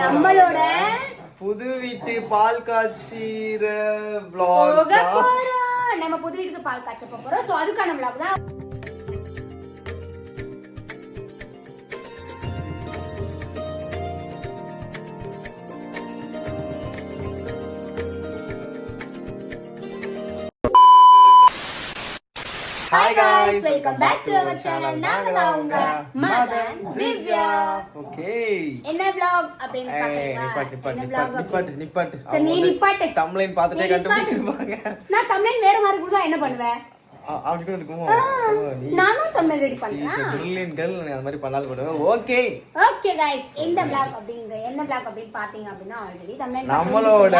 நம்மளோட புது வீட்டு பால் காய்ச்சிற நம்ம புது வீட்டுக்கு பால் காய்ச்ச போறோம். சோ அதுக்கான vlog தான். Hi guys, welcome back to our channel. நாங்க தான் உங்க மதன் திவ்யா. Okay. என்ன vlog அப்படின்னு ஏய், பாத்தீங்களா? நிப்பாட்டு, நிப்பாட்டு, என்ன நிப்பாட்டு, vlog நிப்பாட்டு, அப்படின்னு? நிப்பாட்டு. சரி, நீ அவங்க வந்து நிப்பாட்டு. thumbnail பார்த்துட்டே நீ நிப்பாட்டு. கண்டுபிடிச்சிருப்பாங்க. நான் தமிழ் வேற மாதிரி கொடுத்தா என்ன பண்ணுவேன் அ- அப்படிதான் இருக்குமோ? ஆ, ஓ, நீ நானும் Tamil ready she is a பண்றேன் brilliant girl. நீ அந்த மாதிரி பண்ணாலும் பண்ணுவேன். Okay. ஓகே गाइस இந்த vlog அப்படிங்க என்ன vlog அப்படின்னு பாத்தீங்க அப்படின்னா ஆல்ரெடி தமிழ் நம்மளோட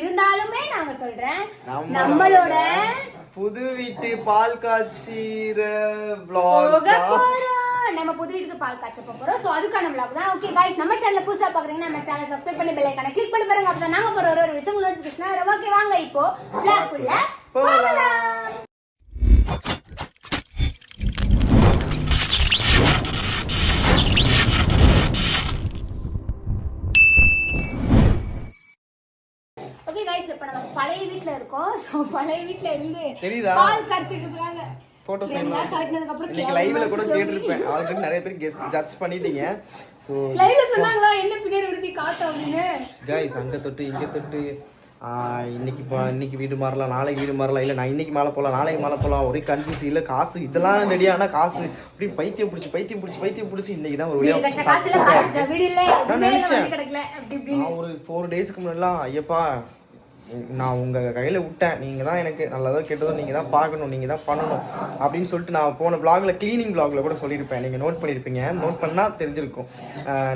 இருந்தாலுமே நாங்க சொல்றேன் நம்மளோட நம்மளோட புது வீட்டு பால் காய்ச்சிற vlog போக தான். போறோம் நம்ம புது வீட்டுக்கு பால் காய்ச்ச போறோம் சோ அதுக்கான vlog தான் ஓகே गाइस நம்ம சேனலை புதுசா பாக்குறீங்கன்னா நம்ம சேனலை சப்ஸ்கிரைப் பண்ணி பெல் ஐகானை கிளிக் பண்ணி பாருங்க அப்பதான் நாங்க போற ஒரு ஒரு விஷயம் நோட்டிபிகேஷன் வரும் ஓகே வாங்க இப்போ vlog குள்ள போகலாம் ஓகே வீட்ல இருக்கோம். சோ பழைய வீட்ல இருந்து தெரியுதா? பால் frame எல்லாம் காட்டினதுக்கு அப்புறம் இன்னைக்கு லைவ்ல கூட கேட்டிருப்பேன். ஆல்ரெடி நிறைய பேர் கெஸ் ஜட்ஜ் பண்ணிட்டீங்க. ஸோ லைவ்ல சொன்னாங்களா என்ன பின்னாடி விடுத்தி காட்டு அப்படின்னு? கைஸ் அங்க தொட்டு இங்க தொட்டு இன்னைக்கு இப்போ இன்னைக்கு வீடு மாறலாம் நாளைக்கு வீடு மாறலாம் இல்லை நான் இன்னைக்கு மேலே போகலாம் நாளைக்கு மேலே போகலாம் ஒரே கன்ஃபியூஸ் இல்லை காசு இதெல்லாம் ரெடியானா காசு. அப்படி பைத்தியம் பிடிச்சி பைத்தியம் பிடிச்சி பைத்தியம் பிடிச்சி இன்னைக்கு தான் ஒரு வீடு வழியா கட்ட காசுல success. ஆ காசு. வீடு இல்ல நான் நினைச்சேன். நான் ஒரு ஃபோர் டேஸ்க்கு முன்னாடிலாம் ஐயப்பா நான் உங்கள் கையில் விட்டேன். நீங்கள் தான் எனக்கு நல்லதோ கெட்டதோ நீங்கள் தான் பார்க்கணும் நீங்கள் தான் பண்ணணும் அப்படின்னு சொல்லிட்டு நான் போன vlogல க்ளீனிங் vlogல கூட சொல்லியிருப்பேன். நீங்கள் நோட் பண்ணியிருப்பீங்க. நோட் பண்ணால் தெரிஞ்சிருக்கும்.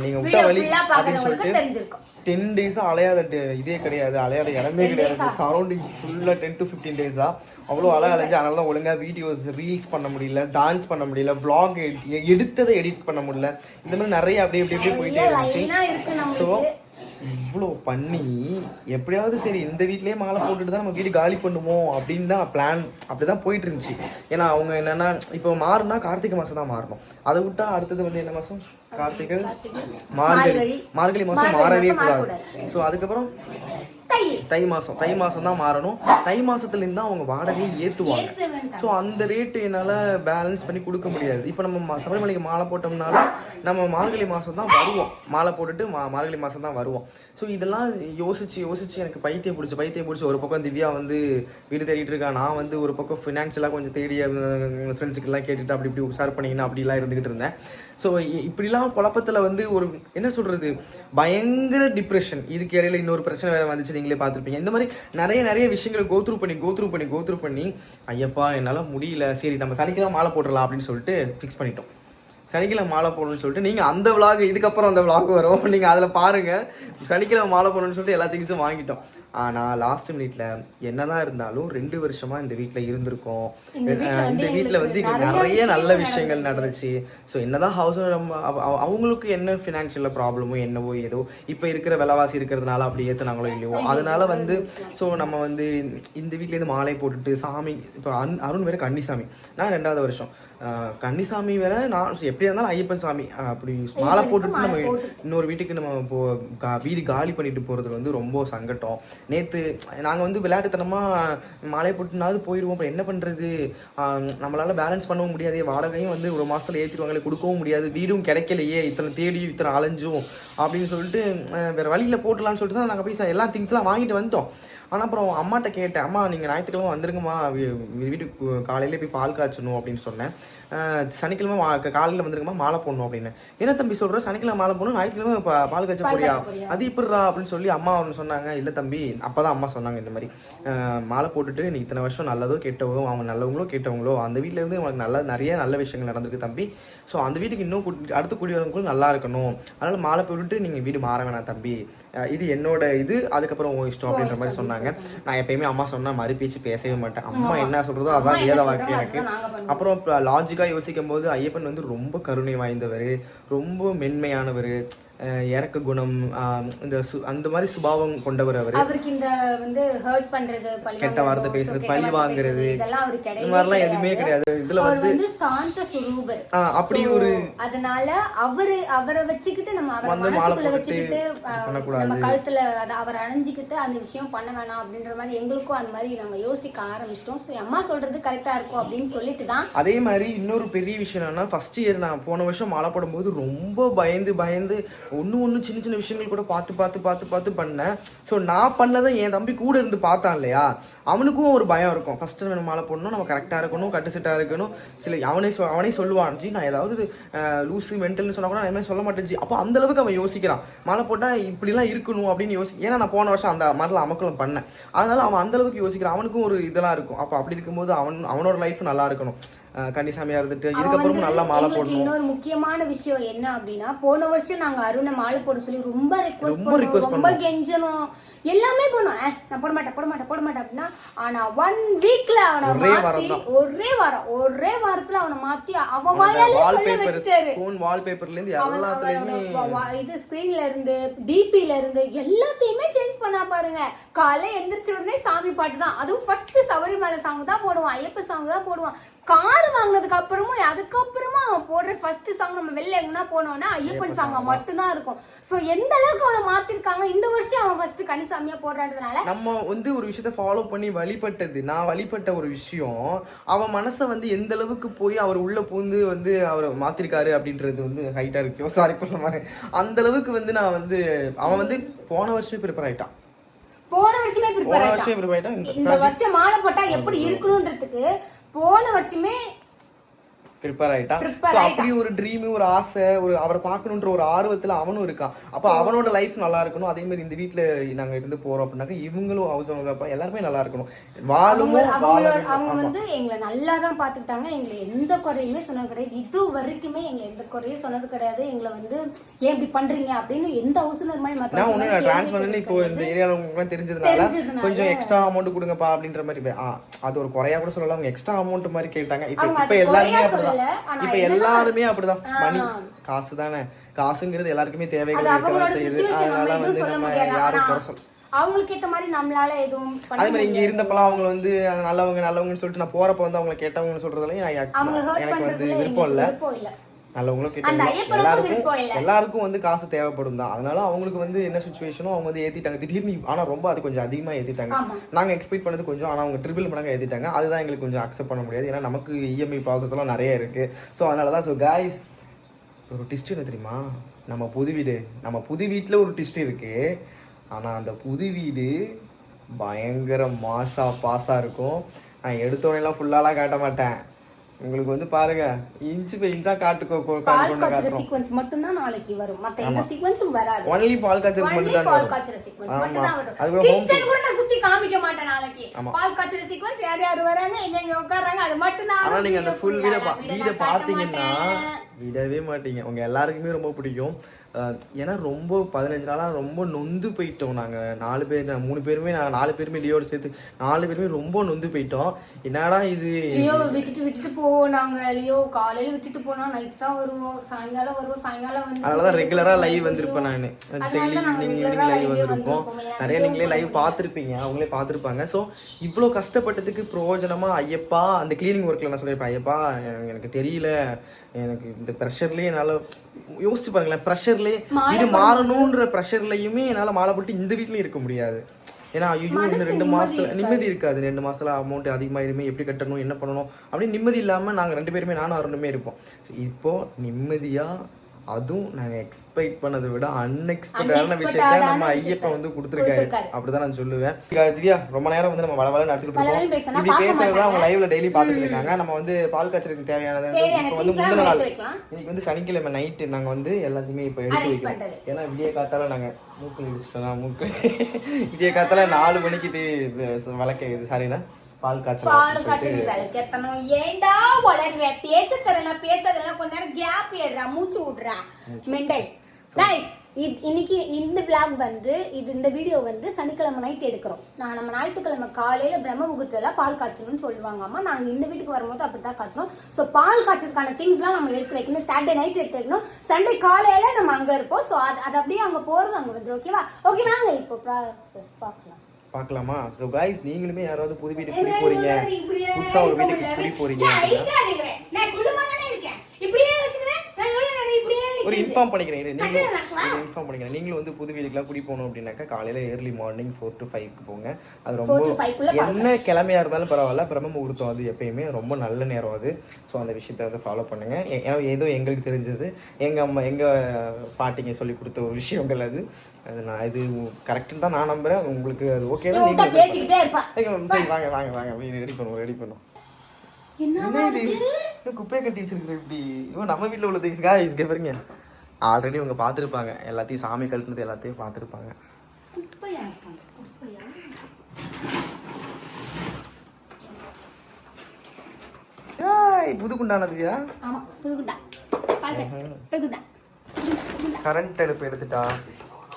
நீங்கள் விட்ட வழி அப்படின்னு சொல்லிட்டு டென் டேஸாக அலையாத இதே கிடையாது. அலையாத இடமே 10 கிடையாது? சரௌண்டிங் ஃபுல்லாக டென் டு ஃபிஃப்டீன் டேஸாக அவ்வளோ அலை அலைஞ்சு அதனால தான் ஒழுங்காக வீடியோஸ் ரீல்ஸ் பண்ண முடியல டான்ஸ் பண்ண முடியல எ- எடுத்ததை எடிட் பண்ண முடியல. இந்த மாதிரி நிறைய அப்படியே அப்படி அப்படியே போயிட்டே இருந்துச்சு. ஸோ இவ்வளோ பண்ணி எப்படியாவது சரி இந்த வீட்லயே மாலை போட்டுட்டு தான் நம்ம வீடு காலி பண்ணுவோம் அப்படின்னு தான் பிளான் அப்படி தான் போயிட்டு இருந்துச்சு ஏன்னா அவங்க என்னன்னா இப்போ மாறினா கார்த்திகை மாதம் தான் மாறணும். அதை விட்டா அடுத்தது வந்து என்ன மாதம் கார்த்திகை மார்கழி. மார்கழி. மாதம் மாறவே கூடாது. ஸோ அதுக்கப்புறம் தை. மாதம் தை மாதம் தான் மாறணும். தை மாசத்துலேருந்து தான் அவங்க வாடகையை ஏற்றுவாங்க ஸோ அந்த ரேட்டு என்னால் பேலன்ஸ் பண்ணி கொடுக்க முடியாது. இப்போ நம்ம சபரிமலைக்கு மாலை போட்டோம்னால நம்ம மார்கழி மாதம் தான் வருவோம். மாலை போட்டுட்டு மா மார்கழி மாதம் தான் வருவோம். ஸோ இதெல்லாம் யோசிச்சு யோசிச்சு எனக்கு பைத்தியம் பிடிச்சி பைத்தியம் பிடிச்சி ஒரு பக்கம் திவ்யா வந்து வீடு தேடிட்டு இருக்கா நான் வந்து ஒரு பக்கம் ஃபினான்ஷியலாக கொஞ்சம் தேடி ஃப்ரெண்ட்ஸுக்கெல்லாம் கேட்டுட்டு அப்படி இப்படி உஷார் பண்ணிங்கன்னா அப்படிலாம் இருந்துகிட்டு இருந்தேன். ஸோ இப்படிலாம் குழப்பத்தில் வந்து ஒரு என்ன சொல்கிறது பயங்கர டிப்ரெஷன் இதுக்கு இடையில இன்னொரு பிரச்சனை வேறு வந்துச்சு. நீங்களே பார்த்துருப்பீங்க. இந்த மாதிரி நிறைய நிறைய விஷயங்களை கோத்ரூ பண்ணி கோத்ரூ பண்ணி கோத்ரூ பண்ணி ஐயப்பா என்னால் முடியல. சரி நம்ம சனிக்கிழமை மாலை போட்டுடலாம் அப்படின்னு சொல்லிட்டு ஃபிக்ஸ் பண்ணிட்டோம். சனிக்கிழமை மாலை போடணும்னு சொல்லிட்டு நீங்கள் அந்த vlog இதுக்கப்புறம் அந்த vlog வரும். நீங்கள் அதில் பாருங்கள் சனிக்கிழமை மாலை போடணும்னு சொல்லிட்டு எல்லா திங்ஸும் வாங்கிட்டோம். ஆனால் லாஸ்ட் மினிட்ல என்னதான் இருந்தாலும் ரெண்டு வருஷமா இந்த வீட்டில் இருந்திருக்கோம். இந்த வீட்டில் வந்து நிறைய நல்ல விஷயங்கள் நடந்துச்சு. ஸோ என்னதான் ஹவுஸ் நம்ம அவ- அவ- அவங்களுக்கு என்ன ஃபினான்ஷியல் ப்ராப்ளமோ என்னவோ ஏதோ இப்போ இருக்கிற விலைவாசி இருக்கிறதுனால அப்படி ஏற்றுனாங்களோ இல்லையோ அதனால வந்து ஸோ நம்ம வந்து இந்த வீட்லேருந்து மாலை போட்டுட்டு சாமி இப்போ அருண் அருண் வேற கன்னிசாமி. நான் ரெண்டாவது வருஷம். கன்னிசாமி வேற நான் எப்படியா இருந்தாலும் ஐயப்பன் சாமி. அப்படி மாலை போட்டுட்டு நம்ம இன்னொரு வீட்டுக்கு நம்ம இப்போ கா- வீடு காலி பண்ணிட்டு போகிறது வந்து ரொம்ப சங்கட்டம். நேற்று நாங்கள் வந்து விளையாட்டுத்தனமாக மாலை போட்டுனாவது போயிடுவோம் அப்புறம் என்ன பண்ணுறது நம்மளால் பேலன்ஸ் பண்ணவும் முடியாது. வாடகையும் வந்து ஒரு மாதத்தில் ஏற்றிடுவாங்களே கொடுக்கவும் முடியாது. வீடும் கிடைக்கலையே இத்தனை தேடியும் இத்தனை அலைஞ்சும் அப்படின்னு சொல்லிட்டு வேற வழியில் போட்டலாம்னு சொல்லிட்டு தான் நாங்கள் போய் எல்லா திங்ஸ்லாம் வாங்கிட்டு வந்துட்டோம். ஆனால் அப்புறம் அம்மாட்ட கேட்டேன். அம்மா நீங்கள் ஞாயிற்றுக்கிழமை வந்துருங்கம்மா. வீட்டுக்கு காலையிலே போய் பால் காய்ச்சணும் அப்படின்னு சொன்னேன். சனிக்கிழமை காலையில வந்துருங்கம்மா மாலை போடணும் அப்படின்னு. என்ன தம்பி சொல்ற? சனிக்கிழமை மாலை போடணும் ஞாயிற்றுக்கிழமை பால் காய்ச்ச போறியா? அது இப்படிரா அப்படின்னு சொல்லி அம்மா ஒன்று சொன்னாங்க. இல்லை தம்பி அப்பதான் அம்மா சொன்னாங்க இந்த மாதிரி. மாலை போட்டுட்டு நீ இத்தனை வருஷம் நல்லதோ கெட்டவோ அவங்க நல்லவங்களோ கெட்டவங்களோ அந்த வீட்ல இருந்து உனக்கு நல்ல நிறைய நல்ல விஷயங்கள் நடந்திருக்கு தம்பி. ஸோ அந்த வீட்டுக்கு இன்னும் குடி- அடுத்து குடிவரவங்களும் நல்லா இருக்கணும். அதனால மாலை போட்டுட்டு நீங்க வீடு மாற வேணாம் தம்பி. இது என்னோட இது அதுக்கப்புறம் உன் இஷ்டம் அப்படின்ற மாதிரி சொன்னாங்க. நான் எப்பயுமே அம்மா சொன்னா மறு பேச்சு பேசவே மாட்டேன். அம்மா என்ன சொல்றதோ அதான் வேத வாக்கு எனக்கு. அப்புறம் லாஜிக்காக யோசிக்கும் போது ஐயப்பன் வந்து ரொம்ப கருணை வாய்ந்தவர் ரொம்ப மென்மையானவர். இறக்க குணம் இந்த சு அந்த மாதிரி சுபாவம் கொண்டவர் அவர். அவருக்கு இந்த வந்து ஹர்ட் பண்றது கெட்ட வார்த்தை பேசுறது, பழி வாங்குறது, பேசுறது, இதெல்லாம் அவருக்கு இந்த மாதிரிலாம் எதுவுமே கிடையாது. இதுல வந்து சாந்த சுரூபர். அப்படி ஒரு அதனால அவரு அவரை வச்சுக்கிட்டு நம்ம அவரை வச்சுக்கிட்டு. நம்ம கழுத்துல அவரை அணைஞ்சுக்கிட்டு அந்த விஷயம் பண்ண வேணாம் அப்படின்ற மாதிரி எங்களுக்கும் அந்த மாதிரி நாங்க யோசிக்க ஆரம்பிச்சிட்டோம். ஸோ அம்மா சொல்றது கரெக்டா இருக்கும் அப்படின்னு சொல்லிட்டு தான் அதே மாதிரி இன்னொரு பெரிய விஷயம் என்னன்னா ஃபர்ஸ்ட் இயர் நான் போன வருஷம் மாலை போடும்போது ரொம்ப பயந்து பயந்து ஒன்று ஒன்று சின்ன சின்ன விஷயங்கள் கூட பார்த்து பார்த்து பார்த்து பார்த்து பண்ணேன். ஸோ நான் பண்ணதை என் தம்பி கூட இருந்து பார்த்தான் இல்லையா? அவனுக்கும் ஒரு பயம் இருக்கும். ஃபஸ்ட்டு நம்ம மாலை போடணும் நம்ம கரெக்டாக இருக்கணும் கட்டுசிட்டாக இருக்கணும். சில அவனே சொ அவனே சொல்லுவான் ஜி நான் ஏதாவது லூஸு லூசு மென்டல்னு சொன்னால் கூட நான் எதுவுமே சொல்ல மாட்டேன் ஜி. அப்போ அந்த அளவுக்கு அவன் யோசிக்கிறான். மாலை போட்டால் இப்படிலாம் இருக்கணும் அப்படின்னு யோசி ஏன்னா நான் போன வருஷம் அந்த மாதிரிலாம் அமக்கலம் பண்ணேன். அதனால் அவன் அந்தளவுக்கு யோசிக்கிறான். அவனுக்கும் ஒரு இதெல்லாம் இருக்கும். அப்போ அப்படி இருக்கும்போது அவன் அவனோட லைஃப் நல்லா இருக்கணும். கன்னிசாமியா இருந்துட்டு வந்து நல்லா மாலை போடணும். இன்னொரு முக்கியமான விஷயம் என்ன அப்படின்னா போன வருஷம் நாங்க அருணை மாலை போட சொல்லி ரொம்ப ரெக்வஸ்ட் ரொம்ப பண்ணோம். ரொம்ப கெஞ்சணும் எல்லாமே பண்ணோம் "அஹ், நான் போட மாட்டேன் போட மாட்டேன் போட மாட்டேன் அப்படின்னா ஆனா ஒன் வீக்ல அவனை மாத்தி. ஒரே வாரம் ஒரே வாரத்துல அவனை மாத்தி அவன் வாயாலே சொல்ல வச்சுட்டாரு. ஃபோன் வால்பேப்பர்ல இருந்து எல்லாத்துலயுமே இது ஸ்கிரீன்ல இருந்து டிபில இருந்து எல்லாத்தையுமே சேஞ்ச் பண்ணா பாருங்க. காலை எந்திரிச்ச உடனே சாமி பாட்டு தான். அதுவும் ஃபர்ஸ்ட் சபரிமலை சாங் தான் போடுவான் ஐயப்ப சாங் தான் போடுவான். கார் வாங்கினதுக்கு அப்புறமும் அதுக்கப்புறமா அவன் போடுற ஃபர்ஸ்ட் சாங் நம்ம வெளில எங்கன்னா போனோம்னா ஐயப்பன் சாங் மட்டும்தான் இருக்கும். சோ எந்த அளவுக்கு அவனை மாத்திருக்காங்க இந்த வருஷம் அவன் ஃபர்ஸ்ட் கனிசாமியா போடுறதுனால நம்ம வந்து ஒரு விஷயத்த ஃபாலோ பண்ணி வழிபட்டது. நான் வழிபட்ட ஒரு விஷயம் அவன் மனசை வந்து எந்த அளவுக்கு போய் அவர் உள்ள பூந்து வந்து அவரை மாத்திருக்காரு அப்படின்றது வந்து ஹைட்டா இருக்கோ சாரி பண்ண மாதிரி அந்த அளவுக்கு வந்து நான் வந்து அவன் வந்து போன வருஷமே ப்ரிப்பேர் ஆயிட்டான். போன வருஷமே ப்ரிப்பேர் ஆயிட்டான். இந்த வருஷம் மாலை போட்டா எப்படி இருக்கணும்ன்றதுக்கு போன வருஷமே ப்ரிப்பேர் ஆயிட்டான் ஸோ அப்படி ஒரு ட்ரீம் ஒரு ஆசை ஒரு அவரை பார்க்கணுன்ற ஒரு ஆர்வத்துல அவனும் இருக்கான். அப்போ அவனோட லைஃப் நல்லா இருக்கணும். அதே மாதிரி இந்த வீட்ல நாங்க இருந்து போறோம் அப்படின்னாக்கா இவங்களும் ஹவுஸ் ஓனர் எல்லாருமே நல்லா இருக்கணும். வாழுமோ அவங்க. வந்து எங்களை நல்லா தான் பார்த்துக்கிட்டாங்க. எங்களை எந்த குறையுமே சொன்னது கிடையாது. இது வரைக்குமே எங்களை எந்த குறையும் சொன்னது கிடையாது. எங்களை வந்து ஏன் இப்படி பண்றீங்க? அப்படின்னு எந்த அவசரம் மாதிரி மத்த நான் மாதிரி நான் ட்ரான்ஸ்ஃபர் பண்ணி இப்போ இந்த ஏரியாவில் உங்களுக்கு தெரிஞ்சதுனால. கொஞ்சம் எக்ஸ்ட்ரா அமௌண்ட் கொடுங்கப்பா அப்படின்ற மாதிரி. அது ஒரு குறையா கூட சொல்லலாம். அவங்க எக்ஸ்ட்ரா அமௌண்ட் மாதிரி கேட்டாங்க. இப்போ இப்போ எல்லாருமே இப்போ எல்லாருமே அப்படிதான். மணி காசு தானே காசுங்கிறது எல்லாருக்குமே தேவைகள் இருக்கதான் செய்யுது. அதனால வந்து நம்ம யாரும் குறை சொல்ல அவங்களுக்கு ஏத்த மாதிரி நம்மளால எதுவும் அதே மாதிரி இங்க. இருந்தப்பலாம் அவங்க வந்து நல்லவங்க நல்லவங்கன்னு சொல்லிட்டு நான் போறப்ப வந்து அவங்களை கேட்டவங்கன்னு சொல்றதுல எனக்கு- வந்து விருப்பம் இல்ல. நல்லவங்களும் கேட்டவங்களும். எல்லாருக்கும் எல்லாருக்கும் வந்து காசு தேவைப்படும் தான். அதனால அவங்களுக்கு வந்து என்ன சுச்சுவேஷனோ அவங்க வந்து ஏத்திட்டாங்க. திடீர்னு ஆனா ரொம்ப அது கொஞ்சம் அதிகமா ஏத்திட்டாங்க. ஆமா. நாங்க எக்ஸ்பெக்ட் பண்ணது கொஞ்சம் ஆனா அவங்க ட்ரிபிள் மடங்கு ஏத்திட்டாங்க. அதுதான் எங்களுக்கு கொஞ்சம் அக்செப்ட் பண்ண முடியாது. ஏன்னா நமக்கு இஎம்ஐ ப்ராசஸ் எல்லாம் நிறைய இருக்கு. ஸோ அதனால தான் ஸோ காய்ஸ் ஒரு டிஸ்ட் என்ன தெரியுமா? நம்ம புது வீடு. நம்ம புது வீட்டில் ஒரு டிஸ்ட் இருக்கு. ஆனா அந்த புது வீடு பயங்கர மாசா பாஸா இருக்கும். நான் எடுத்தோடனே ஃபுல்லாலாம் காட்ட மாட்டேன். உங்களுக்கு வந்து பாருங்க இன்ச்சு பை இன்ச்சா காட்டுக்கோ பால் காய்ச்சற சீக்வன்ஸ் மட்டும் தான் நாளைக்கு வரும் மத்த எந்த சீக்வன்ஸும் வராது ஒன்லி பால் Only மட்டும் தான் பால் காய்ச்சற ஆமா. மட்டும் தான் வரும். அது Kitchen கூட நான் சுத்தி காமிக்க மாட்டேன் நாளைக்கு. பால் காய்ச்சற sequence யார் யார் வராங்க, எங்க எங்க உட்கார்றாங்க, அது மட்டும் தான் ஆனா. நீங்க அந்த ஃபுல் full வீட ஆ வீட வீட நான் காட்ட பாத்தீங்கன்னா. விடவே மாட்டீங்க உங்க எல்லாருக்குமே ரொம்ப பிடிக்கும் ஏன்னா ரொம்ப பதினஞ்சு நாளா ரொம்ப நொந்து போயிட்டோம் நாங்க. நாலு பேர் மூணு பேருமே நாங்க நாலு பேருமே லியோட சேர்த்து நாலு பேருமே ரொம்ப நொந்து போயிட்டோம். என்னடா இது? லியோவை விட்டுட்டு விட்டுட்டு போவோம் நாங்க. லியோ காலையில விட்டுட்டு போனா நைட் தான் வருவோம். சாயங்காலம் வருவோம். சாயங்காலம் வந்து அதனாலதான் ரெகுலரா லைவ் வந்திருப்பேன் நான். அதனால டெய்லி தான் ஈவினிங் ஈவினிங் லைவ் வந்திருப்போம். நிறைய நீங்களே லைவ் பார்த்துருப்பீங்க. அவங்களே பார்த்துருப்பாங்க. ஸோ இவ்வளோ கஷ்டப்பட்டதுக்கு பிரயோஜனமா ஐயப்பா அந்த கிளீனிங் ஒர்க்கில் நான் சொல்லியிருப்பேன் ஐயப்பா எனக்கு தெரியல. எனக்கு இந்த ப்ரெஷர்லேயே என்னால் யோசிச்சு பாருங்களேன் ப்ரெஷர்லேயே வீடு மாறணுன்ற ப்ரெஷர்லையுமே என்னால் மாலை போட்டு இந்த வீட்லயும் இருக்க முடியாது. ஏன்னா ஐயோ இன்னும் ரெண்டு மாசத்துல. நிம்மதி இருக்காது. ரெண்டு மாசத்துல அமௌண்ட் அதிகமாயிருமே எப்படி கட்டணும் என்ன பண்ணணும் அப்படின்னு நிம்மதி இல்லாம நாங்க ரெண்டு பேருமே நானும் அருணுமே இருப்போம். இப்போ நிம்மதியா அதுவும் நாங்க எக்ஸ்பெக்ட் பண்ணதை விட அன்எக்ஸ்பெக்டான விஷயத்த நம்ம ஐயப்ப வந்து கொடுத்துருக்காரு. அப்படிதான் நான் சொல்லுவேன். திவ்யா ரொம்ப நேரம் வந்து நம்ம வளவளன்னு நடத்திட்டு வளவளன்னு இருக்கோம். இப்படி பேசுறதா அவங்க. லைவ்ல டெய்லி பாத்துட்டு இருக்காங்க. நம்ம வந்து பால் காய்ச்சலுக்கு தேவையானது இப்போ வந்து முந்தின நாள். இன்னைக்கு வந்து சனிக்கிழமை நைட்டு நாங்க வந்து எல்லாத்தையுமே இப்போ எடுத்து வைக்கிறோம். ஏன்னா விடிய காத்தால நாங்க மூக்கு இடிச்சிட்டோம் மூக்கு. விடிய காத்தால நாலு மணிக்கு விளக்க சாரிண்ணா பால் காய்ச்சல் பால் காய்ச்சல் சொல்லிட்டு விளக்கேத்தணும். ஏண்டா வளர்ற பேச தரல பேசுறதுல கொஞ்ச நேரம் கேப் ஏடுறா மூச்சு விடுறா. மெண்டல் கைஸ் இன்னைக்கு இந்த vlog வந்து இது இந்த வீடியோ வந்து சனிக்கிழமை நைட் எடுக்கிறோம். நான் நம்ம ஞாயிற்றுக்கிழமை காலையில பிரம்ம முகூர்த்தத்துல பால் காய்ச்சணும்னு சொல்லுவாங்க அம்மா நாங்க இந்த வீட்டுக்கு வரும்போது அப்படிதான் காய்ச்சணும். ஸோ பால் காய்ச்சதுக்கான திங்ஸ்லாம் நம்ம எடுத்து வைக்கணும். சாட்டர்டே நைட் எடுத்து வைக்கணும். சண்டே காலையில நம்ம அங்க இருப்போம். ஸோ அது அது அப்படியே அங்க போறது அங்க வந்துடும் ஓகேவா ஓகே வாங்க இப்போ ப்ராசஸ் பார்க்கலாம். பார்க்கலாமா? ஸோ காய்ஸ் நீங்களுமே யாராவது புது வீட்டுக்கு குடி போறீங்க? புதுசா ஒரு வீட்டுக்கு குடி போறீங்க தானே ஒரு. இன்ஃபார்ம் பண்ணிக்கிறேன் நீங்களும் இன்ஃபார்ம் பண்ணிக்கிறேன். நீங்களும் வந்து புது வீட்டுக்குலாம் குடி போகணும் அப்படின்னாக்கா காலையில ஏர்லி மார்னிங் ஃபோர் டு ஃபைவ்க்கு போங்க. அது ரொம்ப என்ன கிழமையா இருந்தாலும் பரவாயில்ல. பிரம்ம முகூர்த்தம் அது எப்பயுமே ரொம்ப நல்ல நேரம் அது. ஸோ அந்த விஷயத்த வந்து ஃபாலோ பண்ணுங்க. ஏ- ஏன்னா ஏதோ எங்களுக்கு தெரிஞ்சது. எங்க அம்மா எங்க பாட்டிங்க சொல்லி கொடுத்த ஒரு விஷயங்கள் அது. அது நான் இது கரெக்டுன்னு தான் நான் நம்புறேன். உங்களுக்கு அது ஓகே பேசிக்கிட்டே இருப்பான் சரி வாங்க வாங்க வாங்க. ரெடி பண்ணுவோம் ரெடி பண்ணுவோம் என்ன குப்பையை கட்டி வச்சிருக்கிற இப்படி? இவன் நம்ம வீட்டில் உள்ள திங்ஸ் காய்ஸ் இங்கே பாருங்க. ஆல்ரெடி இவங்க பார்த்துருப்பாங்க. எல்லாத்தையும் சாமி கழட்டினது எல்லாத்தையும் பார்த்துருப்பாங்க. புது குண்டானதுவியா கரண்ட் அடுப்பு எடுத்துட்டா?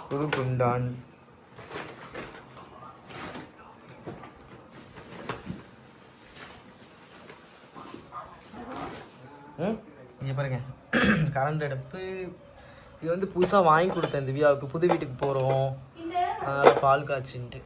புது குண்டான் இங்கே பாருங்க. கரண்ட் அடுப்பு இது வந்து புதுசாக வாங்கி கொடுத்தேன் திவ்யாவுக்கு. புது வீட்டுக்கு போகிறோம் அதனால் பால் காய்ச்சின்ட்டு.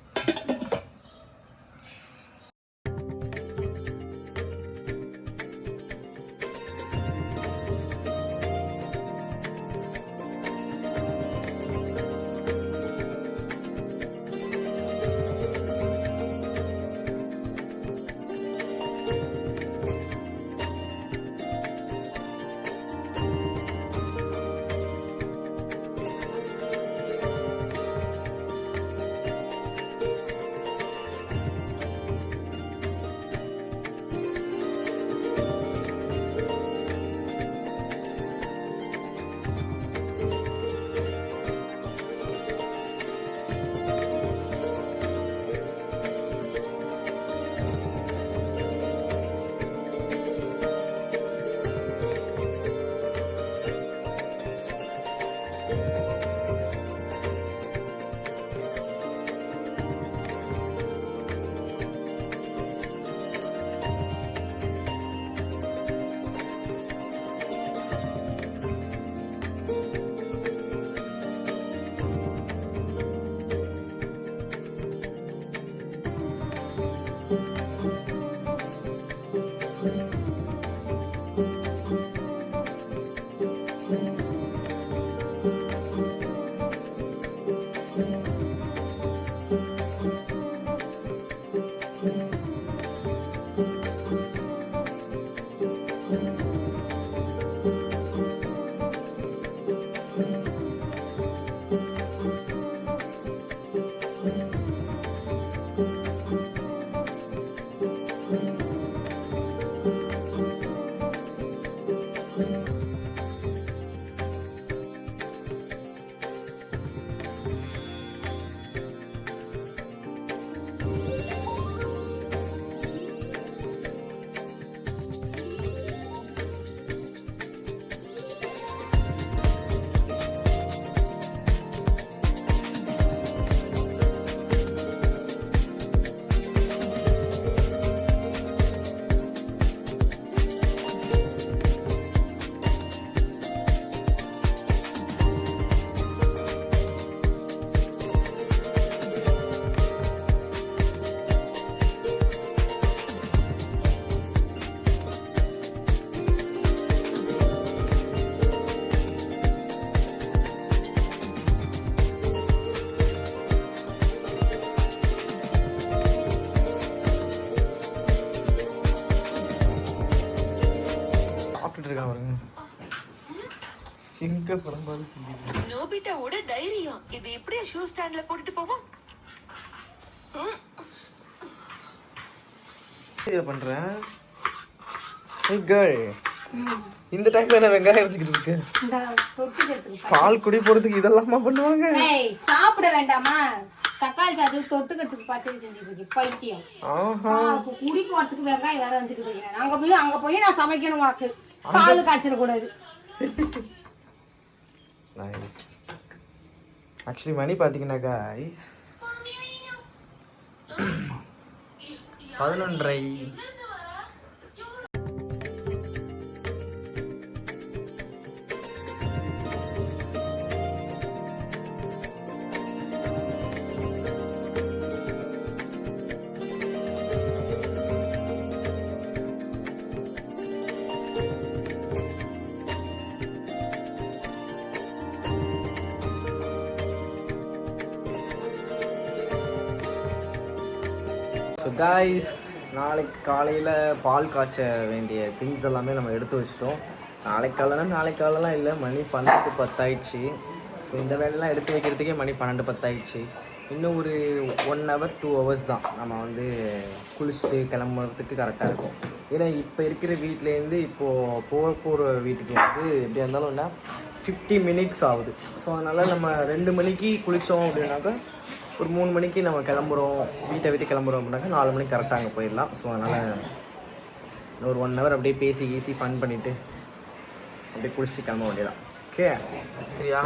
எங்க பரம்பாலும் தெரியுது நோபிட்டாவோட டைரியா? இது எப்படியா ஷூ ஸ்டாண்ட்ல போட்டுட்டு போவோம் பண்றேன். ஏய் கேர்ள் இந்த டைம்ல என்ன வெங்காயம் வச்சுக்கிட்டு இருக்கு? பால் குடி போறதுக்கு இதெல்லாமா பண்ணுவாங்க? ஏய் சாப்பிட வேண்டாமா? தக்காளி சாதத்துக்கு தொட்டுக்கிறதுக்கு பச்சடி செஞ்சுட்டு இருக்கேன் பைத்தியம். ஆஹா. பாலுக்கு குடி போறதுக்கு வெங்காயம் வேற வந்துக்கிட்டு இருக்கேன். அங்க போய் அங்க போய் நான் சமைக்கணும் உனக்கு. பால் காய்ச்சிடக்கூடாது நைஸ் ஆக்சுவலி மணி பார்த்தீங்கன்னாக்கா ஐஸ் பதினொன்றை காய்ஸ் நாளைக்கு காலையில் பால் காய்ச்ச வேண்டிய திங்ஸ் எல்லாமே நம்ம எடுத்து வச்சிட்டோம். நாளைக்கு காலைனா நாளைக்கு காலெலாம் இல்லை மணி பன்னெண்டு பத்தாயிடுச்சு. ஸோ இந்த வேலையெல்லாம் எடுத்து வைக்கிறதுக்கே மணி பன்னெண்டு பத்தாயிடுச்சு. இன்னும் ஒரு ஒன் ஹவர் டூ ஹவர்ஸ் தான் நம்ம வந்து குளிச்சுட்டு கிளம்புறதுக்கு கரெக்டாக இருக்கும். ஏன்னா இப்போ இருக்கிற வீட்டிலேருந்து இப்போது போக போகிற வீட்டுக்கு வந்து எப்படியா இருந்தாலும் என்ன ஃபிஃப்டி மினிட்ஸ் ஆகுது. ஸோ அதனால் நம்ம ரெண்டு மணிக்கு குளித்தோம் அப்படின்னாக்கா ஒரு மூணு மணிக்கு நம்ம கிளம்புறோம். வீட்டை விட்டு கிளம்புறோம் அப்படின்னாக்கா நாலு மணிக்கு கரெக்டாக அங்கே போயிடலாம். ஸோ அதனால் ஒரு ஒன் ஹவர் அப்படியே பேசி கீசி ஃபன் பண்ணிவிட்டு அப்படியே குளிச்சுட்டு கிளம்ப வேண்டியதான் ஓகே சரியா?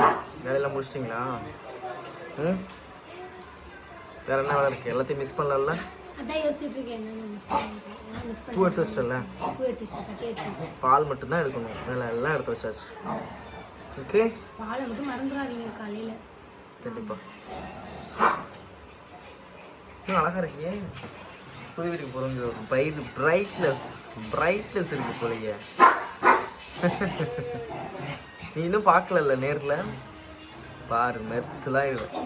வேலையெல்லாம் முடிச்சிட்டிங்களா? ம்? வேறு என்ன வேலை இருக்குது எல்லாத்தையும் மிஸ் பண்ணல அதான் யோசிச்சுட்டு இருக்கேன். என்னன்னு miss பண்ணிட்டேன். என்ன miss பூ எடுத்து வச்சிட்டல. பால் மட்டும்தான் எடுக்கணும். வேலை எல்லாம் எடுத்து வச்சாச்சு. ஓகே பாலை மட்டும் மறந்துடாதீங்க காலையில. கண்டிப்பா. இன்னும் அழகா இருக்கியே புது வீட்டுக்கு போகிறோங்க பிரைட் பிரைட்னஸ் பிரைட்னஸ் இருக்கு போலயே. நீ இன்னும் பார்க்கலல்ல நேரில்? பாரு மெர்ஸ்லாம் இருக்கு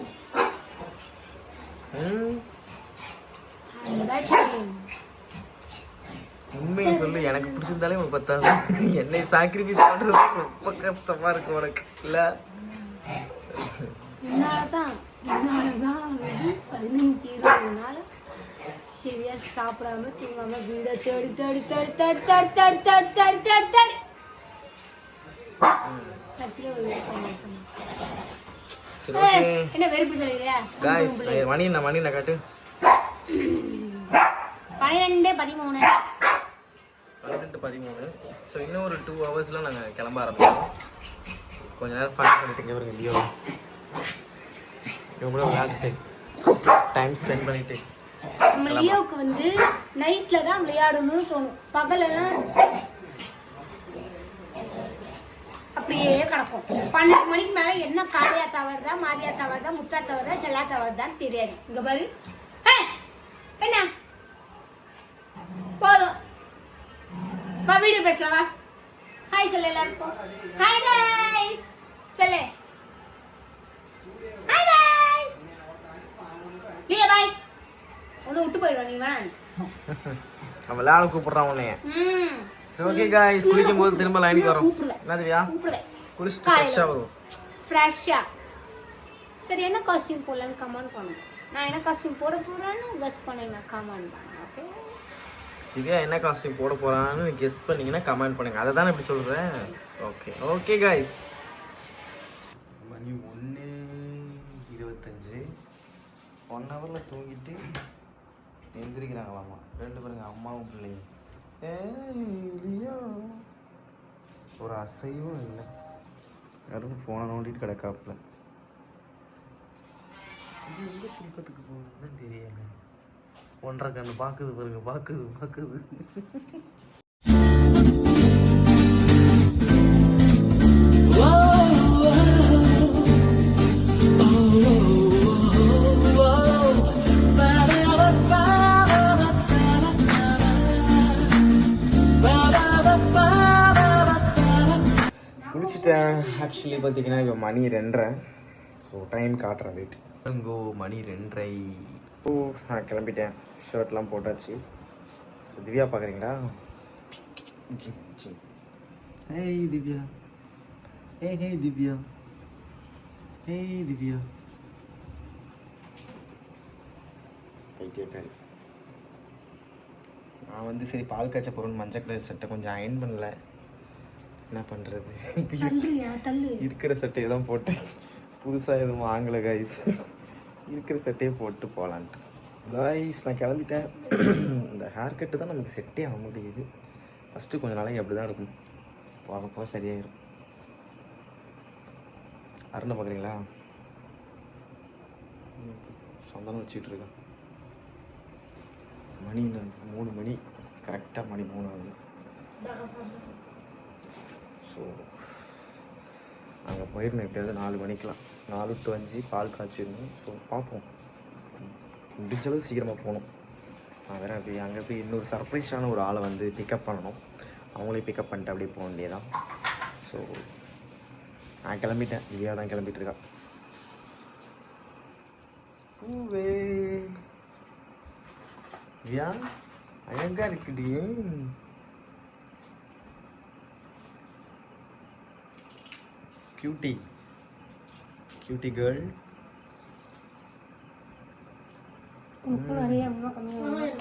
உண்மையை சொல்லு எனக்கு பிடிச்சிருந்தாலே உனக்கு பத்தாது. என்னை சாக்ரிஃபைஸ் பண்ணுறது ரொம்ப கஷ்டமா இருக்கு உனக்கு இல்லை? என்னாலதான் என்னாலதான் வந்து பதினஞ்சு இருபது நாள் சரியா சாப்பிடாம தூங்காம வீட தேடி தேடி தேடி தேடி தேடி தேடி தேடி தேடி தேடி தேடி. என்ன வெறுப்பு சொல்லுறியா மணி என்ன மணி என்ன காட்டு. பன்னிரெண்டு பதிமூணு. பன்னெண்டு பதிமூணு. ஸோ இன்னும் ஒரு டூ ஹவர்ஸில் நாங்கள் கிளம்ப ஆரம்பிச்சோம் கொஞ்ச நேரம் ஃபன் பண்ணிட்டு இங்கே வருங்க லியோ இவங்க கூட விளையாடிட்டு டைம் ஸ்பெண்ட் பண்ணிட்டு. நம்ம லியோவுக்கு வந்து நைட்ல தான் விளையாடணும்னு தோணும். பகலெல்லாம் அப்படியே கிடக்கும் பன்னெண்டு மணிக்கு மேல என்ன காளியா தவறுதா மாரியா தவறுதா முத்தா தவறுதா செல்லா தவறுதான்னு தெரியாது. இங்க பாரு. என்ன போதும். வா வீடியோ பேசலாம் ஹாய் சொல்ல எல்லாருக்கும். ஹாய் கைஸ் சொல்லு ஹாய் கைஸ் லியா பாய் ஒன்று நம்ம விளையாட கூப்பிட்றான் உன்னைய. ம். சரி ஓகே காய்ஸ் குளிக்கும் போது திரும்ப லைனுக்கு வரோம். கூப்பிடல. என்ன திவ்யா கூப்பிடுவேன் குளிச்சுட்டு ஃப்ரெஷ்ஷாக வரும் ஃப்ரெஷ்ஷா சரி என்ன காஸ்டியூம் போடலான்னு கமெண்ட் பண்ணுங்க நான் என்ன காஸ்டியூம் போட போறேன்னு கெஸ் பண்ணுங்க. கமெண்ட் பண்ணுங்க ஓகே திவ்யா என்ன காஸ்டியூம் போட போகிறான்னு கெஸ் பண்ணீங்கன்னா கமெண்ட் பண்ணுங்க. அதை தானே இப்படி சொல்கிறேன் ஓகே ஓகே காய்ஸ் மணி ஒன்று இருபத்தஞ்சு. ஒன் ஹவரில் தூங்கிட்டு எந்திரிக்கிறாங்களாமா ரெண்டு பேருங்க அம்மாவும் பிள்ளைங்க ஏய், ஒரு அசைவும் இல்லை. யாரும் ஃபோனை நோண்டிட்டு கிடக்காப்புல. இது எங்க தூக்கத்துக்கு போகணும்னு தெரியல ஒன்றரை கண்ணு பார்க்குது பாருங்க பார்க்குது பார்க்குது குளிச்சிட்டேன் ஆக்சுவலி பார்த்தீங்கன்னா இப்போ மணி ரெண்டரை. ஸோ டைம் காட்டுறேன் வெயிட் இங்கோ மணி ரெண்டரை. ஓ நான் கிளம்பிட்டேன். ஷர்ட்லாம் போட்டாச்சு. ஸோ திவ்யா பார்க்குறீங்களா? Hey Divya. Hey hey Divya. Hey Divya. பைத்தியக்காரி. நான் வந்து சரி பால் காய்ச்ச போகிறோன்னு மஞ்சள் கலர் சட்டை கொஞ்சம் அயன் பண்ணல. என்ன பண்ணுறது இருக்கிற சட்டையை தான் போட்டேன். புதுசாக எதுவும் வாங்கலை கைஸ் இருக்கிற சட்டையை போட்டு போகலான்ட்டு கைஸ் நான் கிளம்பிட்டேன். இந்த ஹேர் கட்டு தான் நமக்கு செட்டே ஆக முடியுது. ஃபஸ்ட்டு கொஞ்ச நாளைக்கு அப்படி தான் இருக்கும். போக போக சரியாயிரும். அருணை பார்க்குறீங்களா? சந்தனம் வச்சுட்டு இருக்கேன். மணி? மூணு மணி. கரெக்டாக மணி மூணு ஆகுது. ஸோ அங்கே போயிருந்தோம் எப்படியாவது நாலு மணிக்கெலாம் நாலு டு அஞ்சு பால் காய்ச்சிருந்தோம். ஸோ பார்ப்போம். முடிஞ்சளவு சீக்கிரமாக போகணும். நான் வேறு அப்படி அங்கே போய் இன்னொரு சர்ப்ரைஸான ஒரு ஆளை வந்து பிக்கப் பண்ணணும். அவங்களையும் பிக்கப் பண்ணிட்டு அப்படியே போக வேண்டியதான் ஸோ நான் கிளம்பிட்டேன். திவ்யா தான் கிளம்பிட்டு இருக்கா பூவே. ஏன் அழகாக இருக்குடி. Cutie cutie girl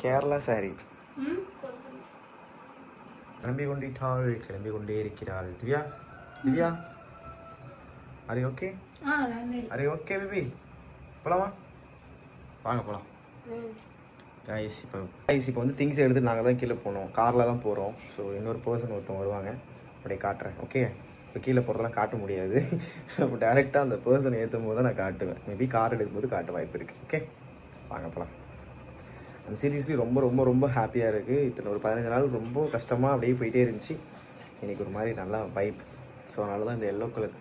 Kerala sari கிளம்பி கொண்டிட்டாள் கிளம்பி கொண்டே இருக்கிறாள். திவ்யா திவ்யா. அரே ஓகே அரே ஓகே பேபி போலாமா? வாங்க போகலாம் கைஸ் இப்போ கைஸ் இப்போ வந்து திங்ஸ் எடுத்து நாங்கள் தான் கீழே போனோம் காரில் தான் போகிறோம் ஸோ இன்னொரு பர்சன் ஒருத்தவங்க வருவாங்க. அப்படியே காட்டுறேன் ஓகே இப்போ கீழே போகிறதெல்லாம் காட்ட முடியாது. அப்போ டேரெக்டாக அந்த பர்சன் ஏற்றும் போது தான் நான் காட்டுவேன். மேபி கார் எடுக்கும்போது காட்ட வாய்ப்பு இருக்குது ஓகே வாங்க போகலாம் அந்த சீரியஸ்லி ரொம்ப ரொம்ப ரொம்ப ஹாப்பியாக இருக்குது இத்தனை ஒரு பதினஞ்சு நாள் ரொம்ப கஷ்டமாக அப்படியே போயிட்டே இருந்துச்சு. எனக்கு ஒரு மாதிரி நல்லா வைப் ஸோ அதனால தான் இந்த எல்லோ கலர்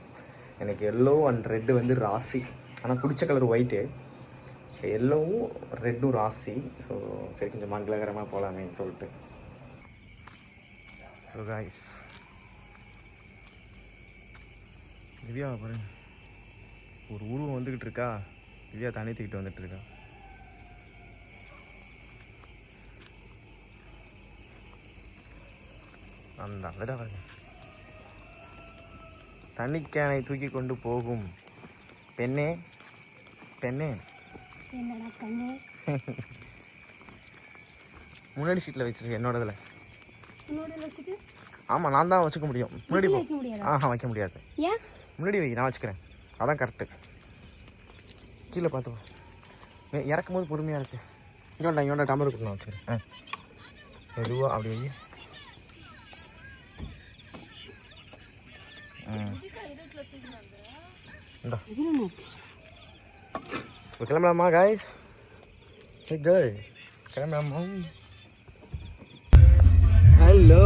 எனக்கு எல்லோ அண்ட் ரெட்டு வந்து ராசி. ஆனால் பிடிச்ச கலர் ஒயிட்டு எல்லோவும் ரெட்டும் ராசி. ஸோ சரி கொஞ்சம் மங்களகரமாக போகலாமேன்னு சொல்லிட்டு. ஸோ காய்ஸ் திவ்யா பாருங்க. ஒரு உருவம் வந்துக்கிட்டு இருக்கா? திவ்யா தண்ணி தூக்கிட்டு வந்துட்டு இருக்கா? அந்த அங்கதான் பாருங்க. தண்ணி கேனை தூக்கி கொண்டு போகும். பெண்ணே பெண்ணே. முன்னாடி சீட்டில் வச்சிருக்கேன் என்னோடதுல ஆமாம் நான் தான் வச்சுக்க முடியும். முன்னாடி ஆஹா வைக்க முடியாது. முன்னாடி வை நான் வச்சுக்கிறேன். அதான் கரெக்டு கீழே பார்த்து இறக்கும் போது பொறுமையாக இருக்கு. இங்கோண்டா இங்கோண்டா டமர் இருக்கு நான் வச்சுக்கிறேன். ஆ. மெதுவாக அப்படி வை இப்போ கிளம்பலாமா காய்ஸ் ஹே கேர்ள் கிளம்பலாமா? ஹலோ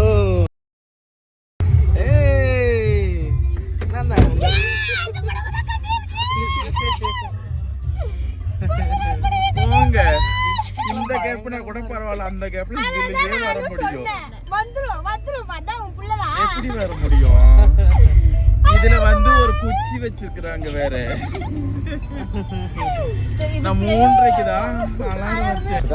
அந்த கேப்ல இதுலயே வர முடியும்? வந்துரும் வந்துரும். அதான் உன் புள்ளதான் எப்படி வர முடியும்? இதுல வந்து ஒரு குச்சி வச்சிருக்காங்க வேற. நான் மூன்றரைக்கு தான் அலாரம் வச்சேன்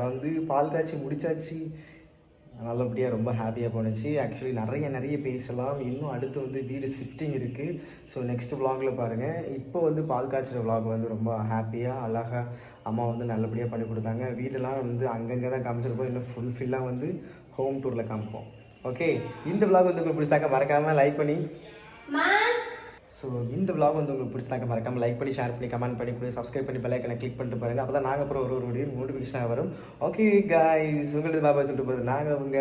காய்ஸ் பால் காய்ச்சி முடிச்சாச்சு. நல்லபடியாக ரொம்ப ஹாப்பியாக போணுச்சு. ஆக்சுவலி நிறைய நிறைய பேசலாம் இன்னும் அடுத்து வந்து வீடு ஷிஃப்டிங் இருக்குது ஸோ நெக்ஸ்ட் விலாகில் பாருங்கள் இப்போ வந்து பால் காய்ச்சிற விலாக் வந்து ரொம்ப ஹாப்பியாக அழகாக அம்மா வந்து நல்லபடியாக பண்ணி கொடுத்தாங்க. வீடெல்லாம் வந்து அங்கங்கே தான் காமிச்சிருப்போம். இன்னும் ஃபுல்ஃபில்லாக வந்து ஹோம் டூரில் காமிப்போம். ஓகே இந்த விலாக் வந்து உங்களுக்கு பிடிச்சாக்க மறக்காமல் லைக் பண்ணி ஸோ இந்த vlog வந்து உங்களுக்கு பிடிச்சாக்க மறக்காம லைக் பண்ணி ஷேர் பண்ணி கமெண்ட் பண்ணி கூட சப்ஸ்கிரைப் பண்ணி பெல் ஐக்கனை கிளிக் பண்ணிட்டு பாருங்க. அப்போ தான் நாங்கள் அப்புறம் ஒரு ஒரு வீடியோ நோட்டிஃபிகேஷனாக வரும். ஓகே காய்ஸ் உங்களுக்கு பாபா சொல்லிட்டு போகுது நாங்கள் உங்க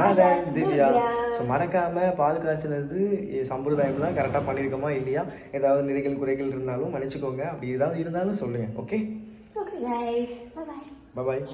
மதன் திவ்யா. ஸோ மறக்காம பால் காய்ச்சலது சம்பிரதாயம்லாம் கரெக்டாக பண்ணியிருக்கோமா இல்லையா? ஏதாவது நிறைகள் குறைகள் இருந்தாலும் மன்னிச்சுக்கோங்க. அப்படி ஏதாவது இருந்தாலும் சொல்லுங்கள் okay okay guys bye bye bye